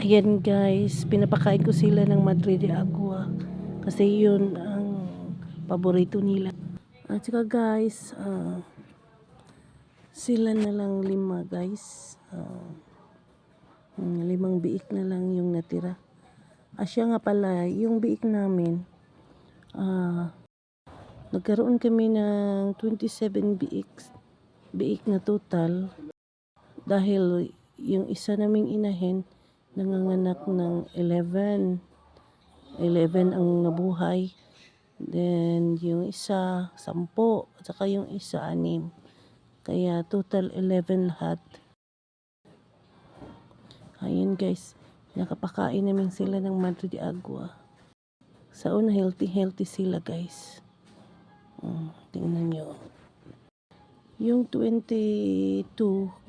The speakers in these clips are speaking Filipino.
Ayan guys, pinapakain ko sila ng Madre de Agua. Kasi yun ang paborito nila. At saka guys, ah, sila na lang lima guys. Mm, limang biik na lang yung natira. Siya nga pala, yung biik namin, ah, nagkaroon kami ng 27 biik, biik na total. Dahil yung isa naming inahin, nanganganak ng 11. 11 ang nabuhay. Then, yung isa, 10. At saka yung isa, 6. Kaya, total 11 lahat. Ayun guys, nakapakain namin sila ng Madre de Agua. Sa una, healthy-healthy sila guys. Mm, tingnan nyo. Yung 22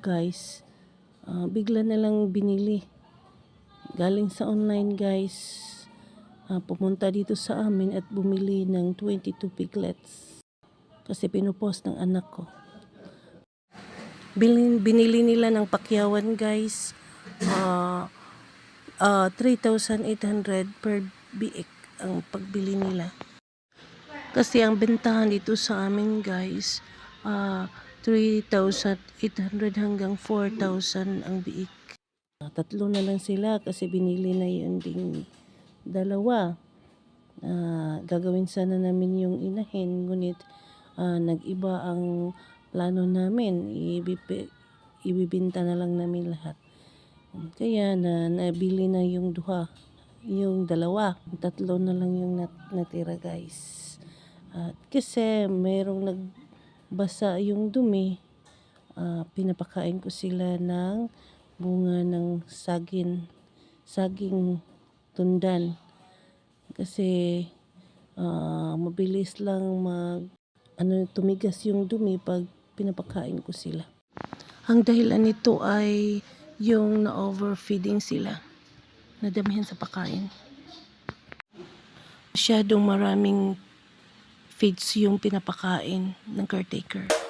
guys, ah, bigla na lang binili. Galing sa online guys. Ah, pumunta dito sa amin at bumili ng 22 piglets. Kasi pinupost ng anak ko. Binili, binili nila ng pakyawan guys. Ah, ah, 3,800 per biik ang pagbili nila. Kasi ang bentahan dito sa amin guys, ah 3,800 hanggang 4,000 ang biik. Tatlo na lang sila kasi binili na yun ding dalawa. Ah, gagawin sana namin yung inahin, ngunit ah, nag-iba ang plano namin. Ibipi, ibibinta na lang namin lahat. Kaya na nabili na yung duha, yung dalawa. Tatlo na lang yung nat- natira guys. At kasi merong nagbasa yung dumi, ah, pinapakain ko sila ng bunga ng sagin, saging tundan. Kasi ah, mabilis lang mag ano tumigas yung dumi pag pinapakain ko sila. Ang dahilan nito ay yung na-overfeeding sila. Nadamihan sa pagkain. Masyadong maraming feeds yung pinapakain ng caretaker.